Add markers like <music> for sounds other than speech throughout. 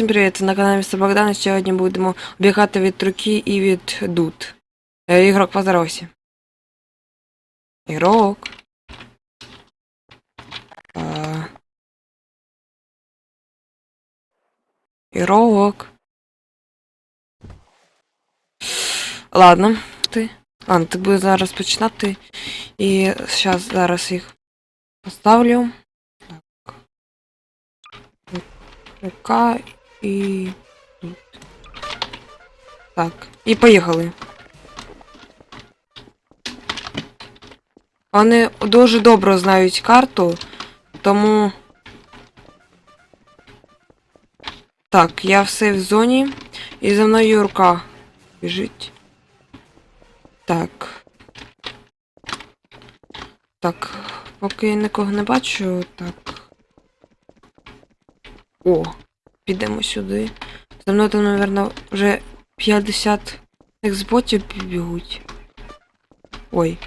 Всім привіт! На каналі Містер Богдан. Сьогодні будемо обігати від руки і від дут. Е, Ігрок поздоровайся. Ігрок. Ігрок. Ладно, ти. Ладно, ти будеш зараз починати. І зараз зараз їх поставлю. Так. Рука і тут. Так, і поїхали. Вони дуже добре знають карту, тому. Так, я все в зоні. І за мною рука біжить. Так. Так, поки я нікого не бачу, так. О, підемо сюди. За мною там, мабуть, вже 50 ексботів бігуть. Ой.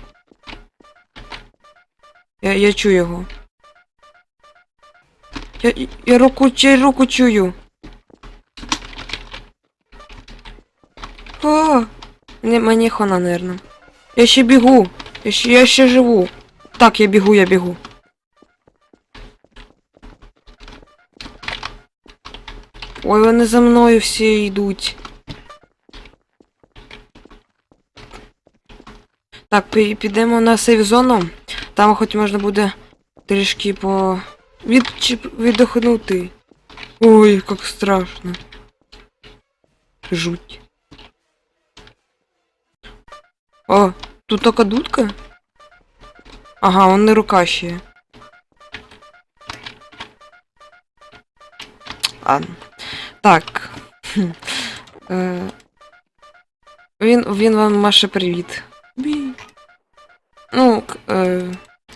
Я, я чую його. Я, я руку, я руку чую. О, мені, мені хана, наверное. Я ще бігу. Я ще, я ще живу. Так, я бігу, я бігу. Ой, вони за мною всі йдуть. Так, підемо на сейф зону. Там хоч можна буде трішки по. Відчіп... віддохнути. Ой, як страшно. Жуть. О, тут така дудка? Ага, он не рука ще. Ладно. Так. Е, Він, він вам маше привіт. Бі. Ну, е,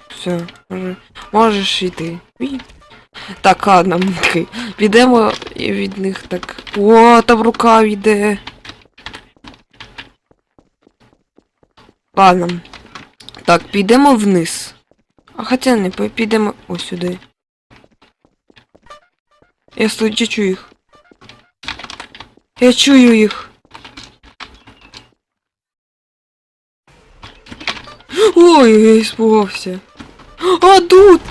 все, може, можеш йти. Бі. Так, ладно, окей. Підемо від них так. О, там рука йде. Ладно. Так, підемо вниз. А хоча не, підемо ось сюди. Я я чую їх. Я чую їх. Ой, я іспугався. А, тут!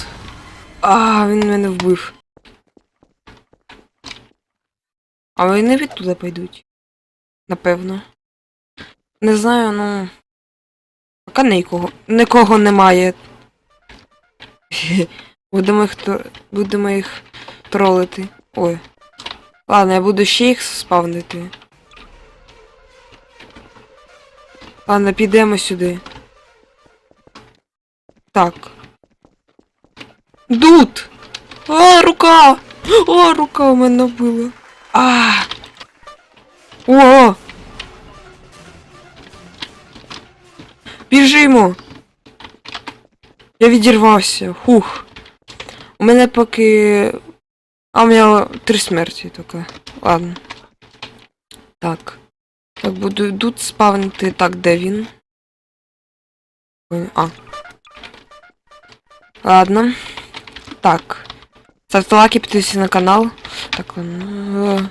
А, він мене вбив. А вони відтуди пойдуть. Напевно. Не знаю, ну. Поки нікого. Нікого немає. <laughs> Будемо їх будемо їх тролити. Ой. Ладно, я буду ще їх спавнити. Ладно, підемо сюди. Так. Дут! А, рука! О, рука у мене була. А! О! Біжимо! Я відірвався. Хух. У мене поки. А у мене три смерті тільки. Ладно. Так. Так, буду тут спавнити. Так, де він? Ой, А. Ладно. Так. Ставте лайки, підписуйтесь на канал. Так, ну.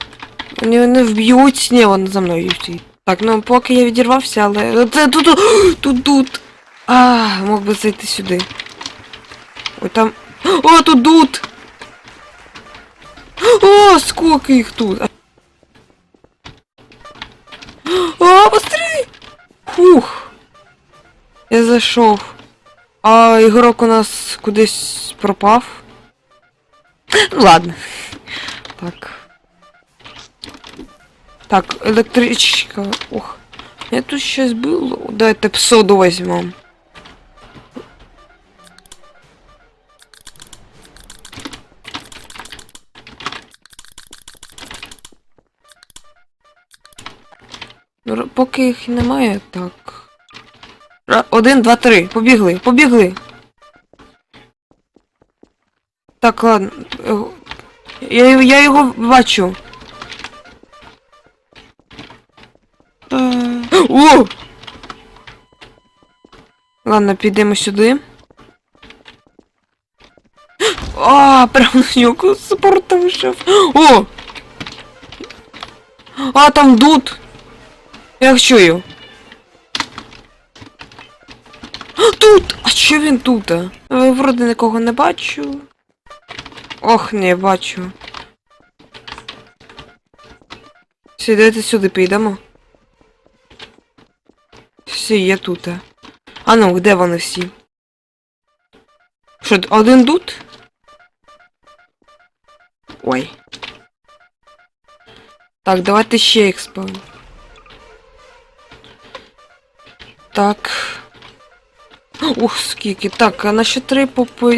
Вони не вб'ють. Ні, вони за мною йдуть. Так, ну поки я відірвався, але. Це тут. тут- <gasps> Тут тут. А, мог би зайти сюди. Ой, там. <gasps> О, тут тут! О, сколько їх тут! О, быстрей! Фух! Я зайшов. А ігрок у нас кудись пропав. Ну ладно. Так. Так, електричка. Ох. Я тут щось було. Давайте псоду возьмем. Ну, Поки їх немає, так. Один, два, три. Побігли, побігли. Так, ладно. Я, я його бачу. Е, О! Ладно, підемо сюди. А, прям на нього порта вийшов. О! А, там дут! Я їх чую. А, Тут! А що він тут? а? Е, Вроде нікого не бачу. Ох, не бачу. Всі, давайте сюди підемо. Всі є тут. а. А ну, де вони всі? Що, один тут? Ой. Так, давайте ще експо. Так. Ух, скільки. Так, а на ще три по, по,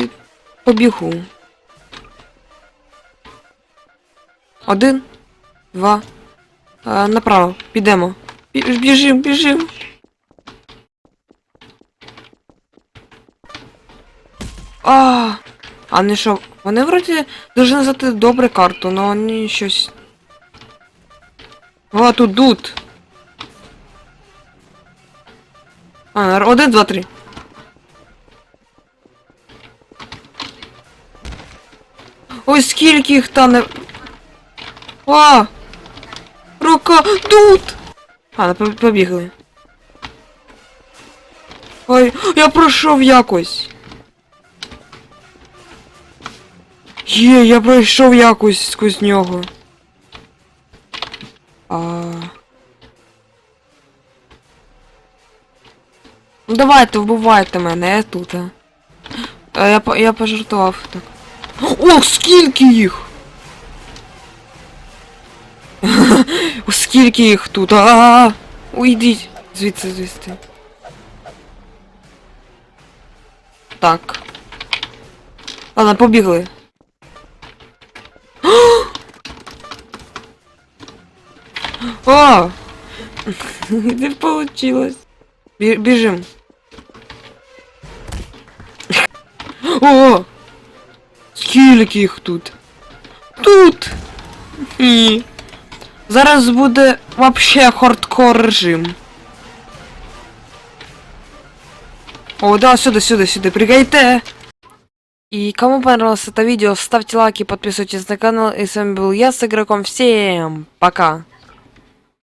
побігу. Один, два. А, направо. Підемо. Бі- Біжим, біжим. А, а не що? Вони вроді дуже знати добре карту, але вони щось. О, тут дут. А, один, два, три. Ой, скільки їх там не. А! Рука! Тут! А, ну, по- побігли. Ой, я пройшов якось. Є, я пройшов якось сквозь нього. Ну давайте, вбивайте мене, я тут. А. Я, я пожартував так. Ох, скільки їх! <laughs> Скільки їх тут? А, уйдіть звідси звідси. Так. Ладно, побігли. <gasps> О! <laughs> Не получилось. Бі- Біжим. О! Скільки їх тут? Тут! Ні. Зараз буде вообще хардкор режим. О, да, сюда, сюда, сюда, прыгайте! И кому понравилось это видео, ставьте лайки, подписывайтесь на канал. И с вами был я с игроком. Всем пока!